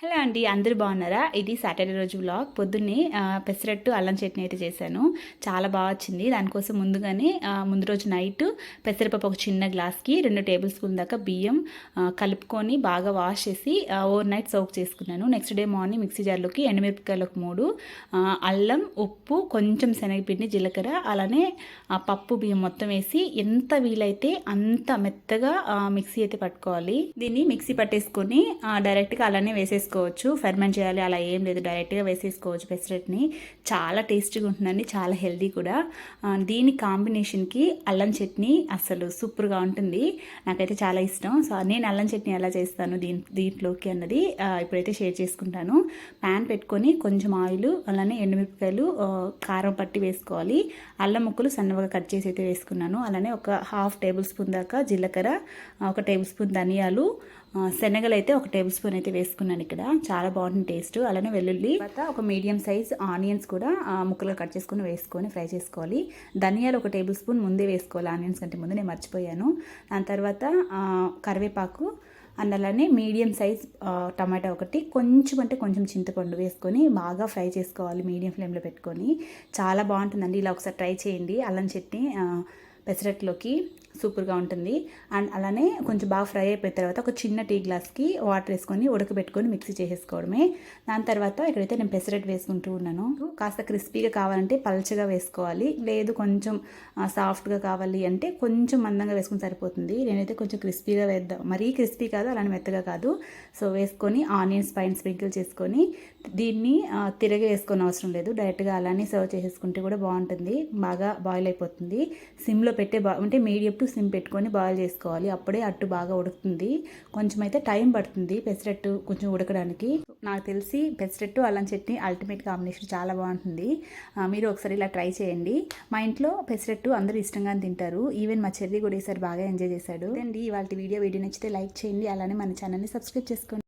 Hello అండి అందరూ బాగున్నారా? ఇది సాటర్డే రోజు వ్లాగ్. పొద్దున్నే పెసరట్టు అల్లం చట్నీ అయితే చేశాను. చాలా బాగా వచ్చింది. దానికోసం ముందుగానే ముందు రోజు నైట్ పెసరపప్పు ఒక చిన్న గ్లాస్కి రెండు టేబుల్ స్పూన్ దాకా బియ్యం కలుపుకొని బాగా వాష్ చేసి ఓవర్ నైట్ సోక్ చేసుకున్నాను. నెక్స్ట్ డే మార్నింగ్ మిక్సీ జార్లోకి ఎండుమిరపకాయలు ఒక మూడు అల్లం ఉప్పు కొంచెం శనగపిండి జీలకర్ర అలానే పప్పు బియ్యం మొత్తం వేసి ఎంత వీలైతే అంత మెత్తగా మిక్సీ అయితే పట్టుకోవాలి. దీన్ని మిక్సీ పట్టేసుకొని డైరెక్ట్గా అలానే వేసేసుకోవచ్చు. ఫెర్మెంట్ చేయాలి అలా ఏం లేదు. డైరెక్ట్గా వేసేసుకోవచ్చు పెసరెట్ని. చాలా టేస్టీగా ఉంటుందండి చాలా హెల్దీ కూడా. దీని కాంబినేషన్కి అల్లం చట్నీ అసలు సూపర్గా ఉంటుంది. నాకైతే చాలా ఇష్టం. సో నేను అల్లం చట్నీ ఎలా చేస్తాను దీని దీంట్లోకి అన్నది ఇప్పుడైతే షేర్ చేసుకుంటాను. ప్యాన్ పెట్టుకొని కొంచెం ఆయిల్ అలానే ఎండుమిరపకాయలు కారం పట్టి వేసుకోవాలి. అల్లం ముక్కలు సన్నగా కట్ చేసి అయితే వేసుకున్నాను. అలానే ఒక హాఫ్ టేబుల్ స్పూన్ దాకా జీలకర్ర ఒక టేబుల్ స్పూన్ ధనియాలు శనగలు అయితే ఒక టేబుల్ స్పూన్ అయితే వేసుకున్నాను ఇక్కడ. చాలా బాగుంటుంది టేస్ట్. అలానే వెల్లుల్లి తర్వాత ఒక మీడియం సైజ్ ఆనియన్స్ కూడా ముక్కలుగా కట్ చేసుకొని వేసుకొని ఫ్రై చేసుకోవాలి. ధనియాలు ఒక టేబుల్ స్పూన్ ముందే వేసుకోవాలి. ఆనియన్స్ కంటే ముందు నేను మర్చిపోయాను. దాని తర్వాత కరివేపాకు అండ్ అలానే మీడియం సైజ్ టమాటా ఒకటి. కొంచెం అంటే కొంచెం చింతపండు వేసుకొని బాగా ఫ్రై చేసుకోవాలి మీడియం ఫ్లేమ్లో పెట్టుకొని. చాలా బాగుంటుందండి. ఇలా ఒకసారి ట్రై చేయండి. అల్లం చట్నీ పెసరట్లోకి సూపర్గా ఉంటుంది. అండ్ అలానే కొంచెం బాగా ఫ్రై అయిపోయిన తర్వాత ఒక చిన్న టీ గ్లాస్కి వాటర్ వేసుకొని ఉడకబెట్టుకొని మిక్సీ చేసేసుకోవడమే. దాని తర్వాత ఇక్కడైతే నేను పెసరెట్ వేసుకుంటూ ఉన్నాను. కాస్త క్రిస్పీగా కావాలంటే పల్చగా వేసుకోవాలి. లేదు కొంచెం సాఫ్ట్గా కావాలి అంటే కొంచెం మందంగా వేసుకుని సరిపోతుంది. నేనైతే కొంచెం క్రిస్పీగా వేద్దాం. మరీ క్రిస్పీ కాదు అలానే మెత్తగా కాదు. సో వేసుకొని ఆనియన్స్ పైన స్ప్రింకిల్ చేసుకొని దీన్ని తిరగ తిరగి వేసుకొని అవసరం లేదు. డైరెక్ట్గా అలానే సర్వ్ చేసేసుకుంటే కూడా బాగుంటుంది. బాగా బాయిల్ అయిపోతుంది. సిమ్లో పెట్టే బా అంటే మీడియం టు సిమ్ పెట్టుకొని బాయిల్ చేసుకోవాలి. అప్పుడే అట్టు బాగా ఉడుకుతుంది. కొంచెం అయితే టైం పడుతుంది పెసరట్టు కొంచెం ఉడకడానికి. నాకు తెలిసి పెసరట్టు అల్లం చట్నీ అల్టిమేట్ కాంబినేషన్ చాలా బాగుంటుంది. మీరు ఒకసారి ఇలా ట్రై చేయండి. మా ఇంట్లో పెసరట్టు అందరూ ఇష్టంగా తింటారు. ఈవెన్ మా చెర్రీ కూడా ఈసారి బాగా ఎంజాయ్ చేశాడు. అండి ఇవాళ వీడియో వీడియో నచ్చితే లైక్ చేయండి. అలానే మన ఛానల్ని సబ్స్క్రైబ్ చేసుకోండి.